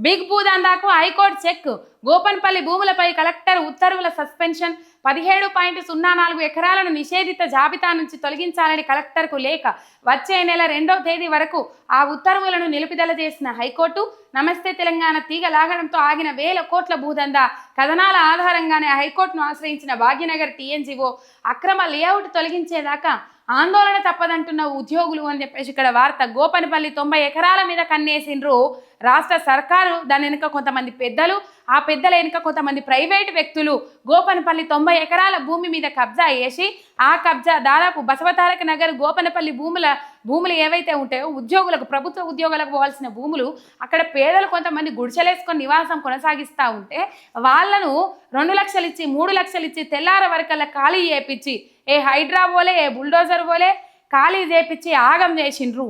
Big భూదందాకు high court check Gopanpally భూములపై collector ఉత్తర్వుల సస్పెన్షన్. పదిహేడు పాయింట్ సున్నా నాలుగు ఎకరాలను నిషేధిత జాబితా నుంచి తొలగించాలని కలెక్టర్కు లేఖ. వచ్చే నెల రెండవ తేదీ వరకు ఆ ఉత్తర్వులను నిలుపుదల చేసిన హైకోర్టు నమస్తే తెలంగాణ తీగ లాగడంతో ఆగిన వేల కోట్ల భూదందా కథనాల ఆధారంగానే హైకోర్టును ఆశ్రయించిన భాగ్యనగర్ టీఎన్జీఓ అక్రమ లేఅవుట్ తొలగించేదాకా ఆందోళన తప్పదంటున్న ఉద్యోగులు అని చెప్పేసి ఇక్కడ వార్త. గోపనపల్లి తొంభై ఎకరాల మీద కన్నేసిండ్రు. రాష్ట్ర సర్కారు దాని వెనుక కొంతమంది పెద్దలు ఆ పెద్దల వెనుక కొంతమంది ప్రైవేటు వ్యక్తులు గోపనపల్లి తొంభై ఎకరాల భూమి మీద కబ్జా వేసి ఆ కబ్జా దాదాపు బసవతారక నగర్ గోపనపల్లి భూముల భూములు ఏవైతే ఉంటాయో ఉద్యోగులకు ప్రభుత్వ ఉద్యోగులకు పోవాల్సిన భూములు అక్కడ పేదలు కొంతమంది గుడిసెలేసుకొని నివాసం కొనసాగిస్తూ ఉంటే వాళ్ళను రెండు లక్షలు ఇచ్చి మూడు లక్షలు ఇచ్చి తెల్లార వరకల్లా ఖాళీ చేపించి ఏ హైడ్రా పోలే ఏ బుల్డోజర్ పోలే ఖాళీ చేపించి ఆగం చేసిండ్రు.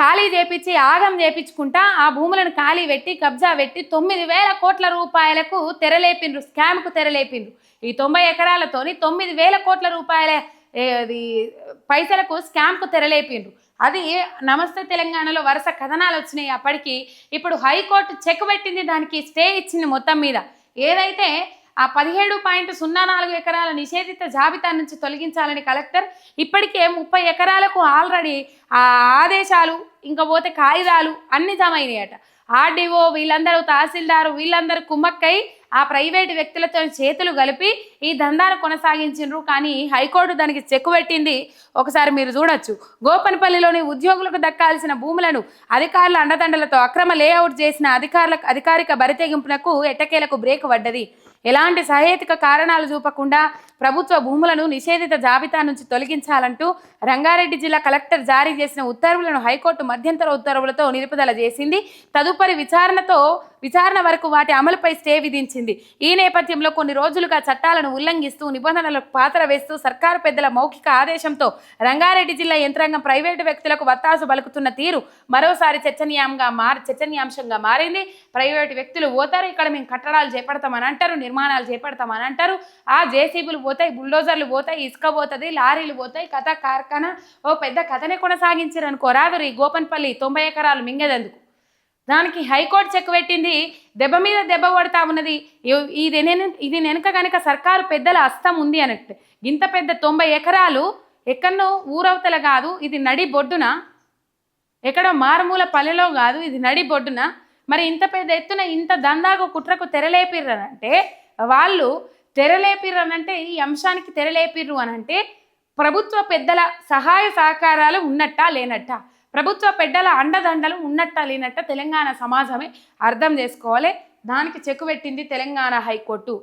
ఖాళీ చేపించి ఆగం చేపించుకుంటా ఆ భూములను ఖాళీ పెట్టి కబ్జా పెట్టి తొమ్మిది వేల కోట్ల రూపాయలకు తెరలేపిండ్రు స్కామ్కు తెరలేపిండ్రు. ఈ తొంభై ఎకరాలతోని తొమ్మిది వేల కోట్ల రూపాయల అది పైసలకు స్కామ్కు తెరలేపిండ్రు. అది నమస్తే తెలంగాణలో వరుస కథనాలు వచ్చినాయి అప్పటికి. ఇప్పుడు హైకోర్టు చెక్ పెట్టింది దానికి స్టే ఇచ్చింది మొత్తం మీద. ఏదైతే ఆ పదిహేడు పాయింట్ సున్నా నాలుగు ఎకరాల నిషేధిత జాబితా నుంచి తొలగించాలని కలెక్టర్ ఇప్పటికే ముప్పై ఎకరాలకు ఆల్రెడీ ఆ ఆదేశాలు ఇంకా పోతే కాగితాలు అన్ని జమ అయినాయట ఆర్డీఓ వీళ్ళందరూ తహసీల్దారు వీళ్ళందరూ కుమ్మక్కై ఆ ప్రైవేటు వ్యక్తులతో చేతులు కలిపి ఈ దందాను కొనసాగించిండ్రు కానీ హైకోర్టు దానికి చెక్కు పెట్టింది. ఒకసారి మీరు చూడొచ్చు. గోపనపల్లిలోని ఉద్యోగులకు దక్కాల్సిన భూములను అధికారుల అండదండలతో అక్రమ లేఅవుట్ చేసిన అధికారులకు అధికారిక బరితెగింపునకు ఎట్టకేలకు బ్రేక్ పడ్డది. ఎలాంటి సహేతుక కారణాలు చూపకుండా ప్రభుత్వ భూములను నిషేధిత జాబితా నుంచి తొలగించాలంటూ రంగారెడ్డి జిల్లా కలెక్టర్ జారీ చేసిన ఉత్తర్వులను హైకోర్టు మధ్యంతర ఉత్తర్వులతో నిలుపుదల చేసింది. తదుపరి విచారణతో విచారణ వరకు వాటి అమలుపై స్టే విధించింది. ఈ నేపథ్యంలో కొన్ని రోజులుగా చట్టాలను ఉల్లంఘిస్తూ నిబంధనలకు పాత్ర వేస్తూ సర్కారు పెద్దల మౌఖిక ఆదేశంతో రంగారెడ్డి జిల్లా యంత్రాంగం ప్రైవేటు వ్యక్తులకు వత్తాసు బలుకుతున్న తీరు మరోసారి చర్చనీయాంగా మార్ చర్చనీయాంశంగా మారింది. ప్రైవేటు వ్యక్తులు పోతారు ఇక్కడ మేము కట్టడాలు చేపడతామని అంటారు నిర్మాణాలు చేపడతామని అంటారు. ఆ జేసీబీలు పోతాయి బుల్డోజర్లు పోతాయి ఇసుక పోతుంది లారీలు పోతాయి కథ కార్ఖానా ఓ పెద్ద కథనే కొనసాగించారు అనుకో రాదు ఈ గోపన్పల్లి తొంభై ఎకరాలు మింగేదందుకు. దానికి హైకోర్టు చెక్ పెట్టింది దెబ్బ మీద దెబ్బ కొడతా ఉన్నది. ఇది నేను ఇది వెనుక కనుక సర్కారు పెద్దల అస్తం ఉంది అన్నట్టు. ఇంత పెద్ద తొంభై ఎకరాలు ఎక్కడనో ఊరవతల కాదు ఇది నడి బొడ్డున. ఎక్కడో మారుమూల పల్లెలో కాదు ఇది నడి బొడ్డున. మరి ఇంత పెద్ద ఎత్తున ఇంత దందాకు కుట్రకు తెరలేపిర్రనంటే వాళ్ళు తెరలేపిర్రు అనంటే ఈ అంశానికి తెరలేపిర్రు అనంటే ప్రభుత్వ పెద్దల సహాయ సహకారాలు ఉన్నట్టా లేనట్టా? ప్రభుత్వ పెద్దల అండదండలు ఉన్నట్టా లేనట్ట తెలంగాణ సమాజమే అర్థం చేసుకోవాలి. దానికి చెక్కు పెట్టింది తెలంగాణ హైకోర్టు.